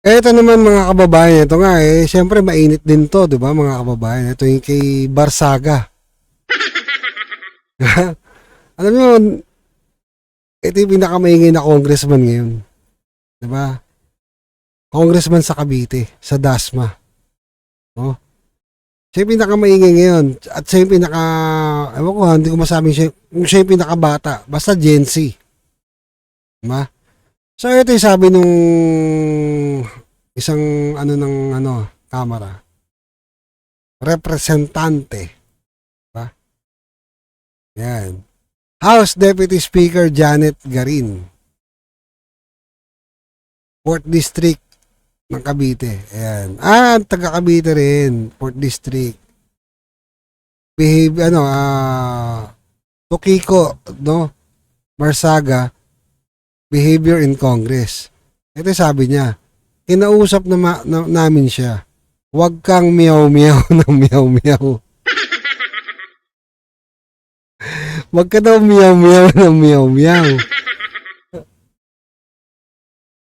Eto naman mga kababayan, ito nga eh, syempre mainit din to, 'di ba mga kababayan? Ito yung kay Barsaga. Alam niyo, ito yung pinakamaingay na congressman ngayon. 'Di ba? Congressman sa Cavite, sa Dasma. No? Siya yung pinakamaingay ngayon. At siya yung pinaka, ewan ko hindi ko masabing siya, siya yung pinakabata. Basta Gen Z. Diba? So, ito yung sabi nung isang ano ng ano, camera. Representante. Diba? Yan. House Deputy Speaker Janet Garin. 4th District ng Cavite. Ayan. Ah, taga Cavite rin. 4th District. Behave, ano, ah, Tokiko, no? Marsaga, behavior in Congress. Ito sabi niya, kinausap na, ma- na namin siya. Huwag kang miyaw-miyaw ng miyaw-miyaw. Huwag ka daw miyaw-miyaw ng miyaw-miyaw.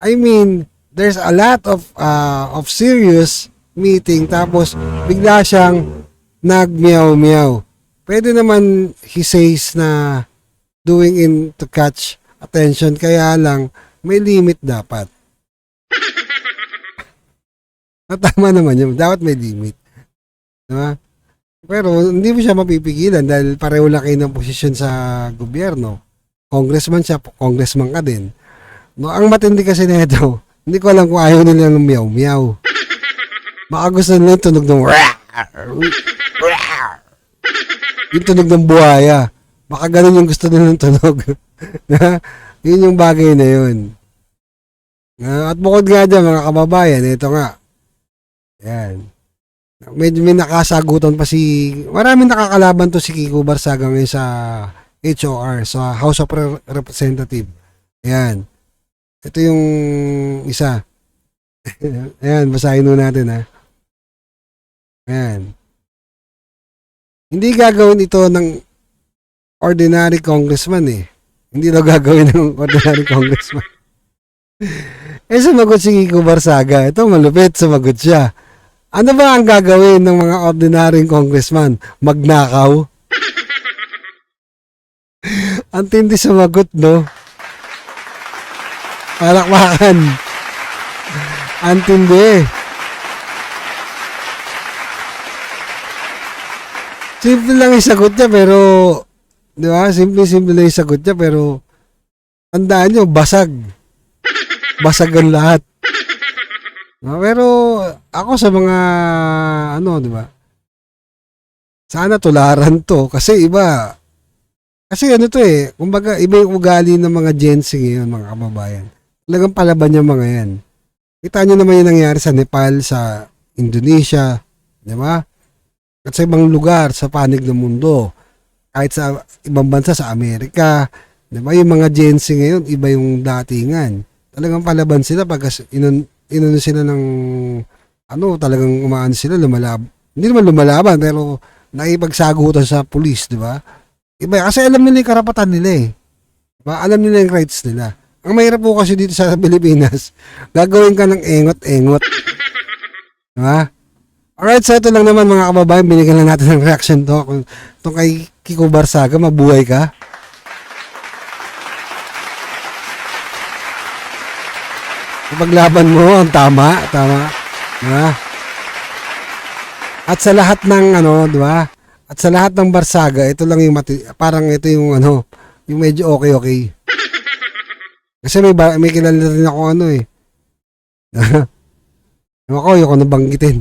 I mean, there's a lot of uh, of serious meeting tapos bigla siyang nag-meow-meow. Pwede naman he says na doing in to catch attention kaya lang may limit dapat. Tama naman yun. Dapat may limit. Diba? Pero hindi mo siya mapipigilan dahil pareho lang kayo ng posisyon sa gobyerno. Congressman siya, congressman ka din. No, ang matindi kasi nito, hindi ko alam kung ayaw nila ng meow meow. Baka gusto nila yung tunog ng yung tunog ng buhaya. Baka ganun yung gusto nila ng tunog. yun yung bagay na yun. At bukod nga dyan, mga kababayan, ito nga. Yan. Medyo may nakasagutan pa si... Maraming nakakalaban to si Kiko Barsaga ngayon sa HOR, sa House of Re- Representative. Ayan. Ito yung isa. Ayan, basahin nun natin ha. Ayan. Hindi gagawin ito ng ordinary congressman eh. Hindi daw gagawin ng ordinary congressman. eh sumagot si Kiko Barsaga. Ito malupit, sumagot siya. Ano ba ang gagawin ng mga ordinary congressman? Magnakaw? ang tindi sumagot, no? Palakpakan. Ang tindi. Simple lang yung sagot niya pero di ba? Simple-simple lang yung sagot niya pero tandaan nyo, basag. Basag ang lahat. Ah, Pero ako sa mga ano, di ba? Sana tularan to kasi iba kasi ano to eh, kumbaga iba yung ugali ng mga Gen Z ngayon, mga kababayan. Talagang palaban yung mga yan. Kita nyo naman yung nangyari sa Nepal, sa Indonesia, di ba? At sa ibang lugar, sa panig ng mundo. Kahit sa ibang bansa, sa Amerika. Di ba? Yung mga Gen Z ngayon, iba yung datingan. Talagang palaban sila pag inon, inon sila ng ano, talagang umaan sila, lumalab. Hindi naman lumalaban, pero nakipagsagutan sa pulis, di ba? Iba, kasi alam nila yung karapatan nila eh. Diba? Alam nila yung rights nila. Ang mahirap po kasi dito sa Pilipinas, gagawin ka ng engot-engot. Diba? Alright, so ito lang naman mga kababayan, binigyan lang natin ng reaction to. Kung to kay Kiko Barsaga, mabuhay ka. Paglaban mo, ang tama, tama. Diba? At sa lahat ng ano, di ba? At sa lahat ng Barsaga, ito lang yung mati, parang ito yung ano, yung medyo okay-okay. Kasi may, ba, may kilala rin ako ano eh. Ewan ko, yung ko nabanggitin.